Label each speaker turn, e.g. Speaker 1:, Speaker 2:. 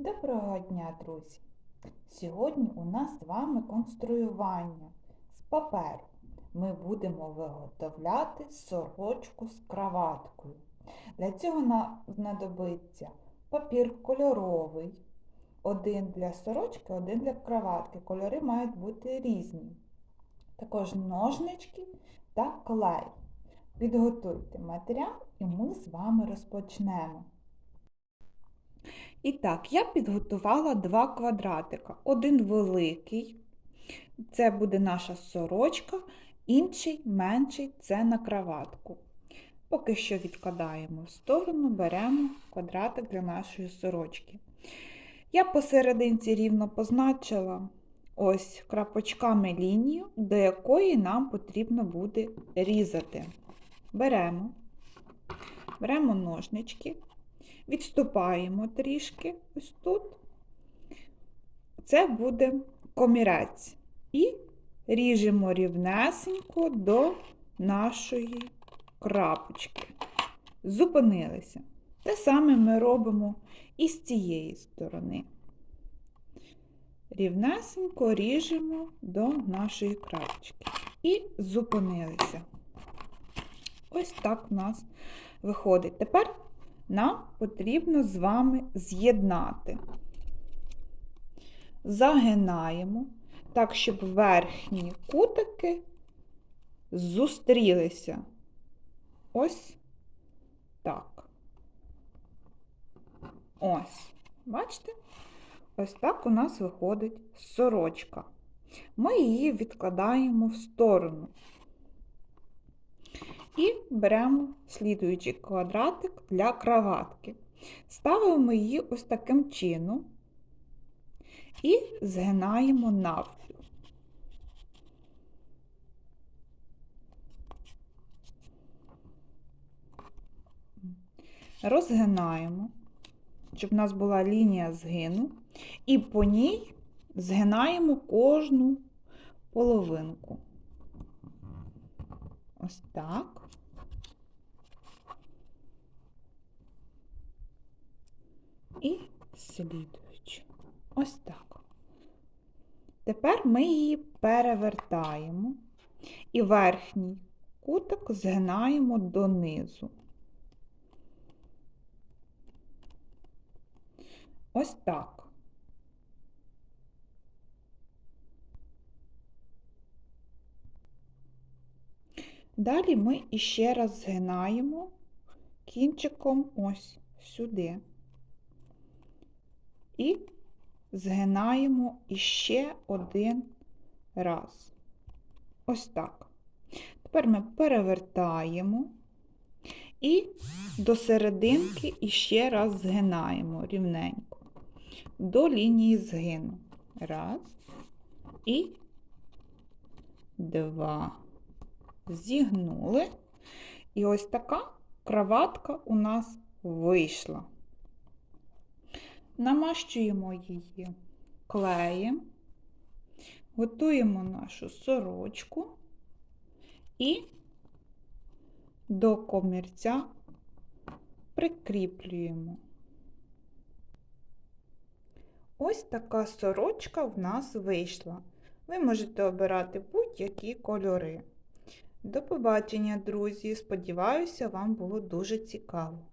Speaker 1: Доброго дня, друзі! Сьогодні у нас з вами конструювання з паперу. Ми будемо виготовляти сорочку з краваткою. Для цього знадобиться папір кольоровий, один для сорочки, один для краватки. Кольори мають бути різні. Також ножнички та клей. Підготуйте матеріал і ми з вами розпочнемо. І так, я підготувала два квадратика. Один великий, це буде наша сорочка, інший менший це на краватку. Поки що відкладаємо в сторону, беремо квадратик для нашої сорочки. Я посерединці рівно позначила ось крапочками лінію, до якої нам потрібно буде різати. Беремо, беремо ножнички. Відступаємо трішки ось тут. Це буде комірець. І ріжемо рівнесенько до нашої крапочки. Зупинилися. Те саме ми робимо і з цієї сторони. Рівнесенько ріжемо до нашої крапочки. І зупинилися. Ось так у нас виходить. Тепер нам потрібно з вами з'єднати. Загинаємо так, щоб верхні кутики зустрілися. Ось так. Ось, бачите? Ось так у нас виходить сорочка. Ми її відкладаємо в сторону. І беремо слідуючий квадратик для краватки. Ставимо її ось таким чином і згинаємо навпіл. Розгинаємо, щоб у нас була лінія згину, і по ній згинаємо кожну половинку. Ось так. І слідуючи. Ось так. Тепер ми її перевертаємо і верхній кутик згинаємо донизу. Ось так. Далі ми іще раз згинаємо кінчиком ось сюди. І згинаємо іще один раз. Ось так. Тепер ми перевертаємо і до серединки іще раз згинаємо рівненько до лінії згину. Раз і два зігнули. І ось така краватка у нас вийшла. Намащуємо її клеєм, готуємо нашу сорочку і до комірця прикріплюємо. Ось така сорочка в нас вийшла. Ви можете обирати будь-які кольори. До побачення, друзі! Сподіваюся, вам було дуже цікаво.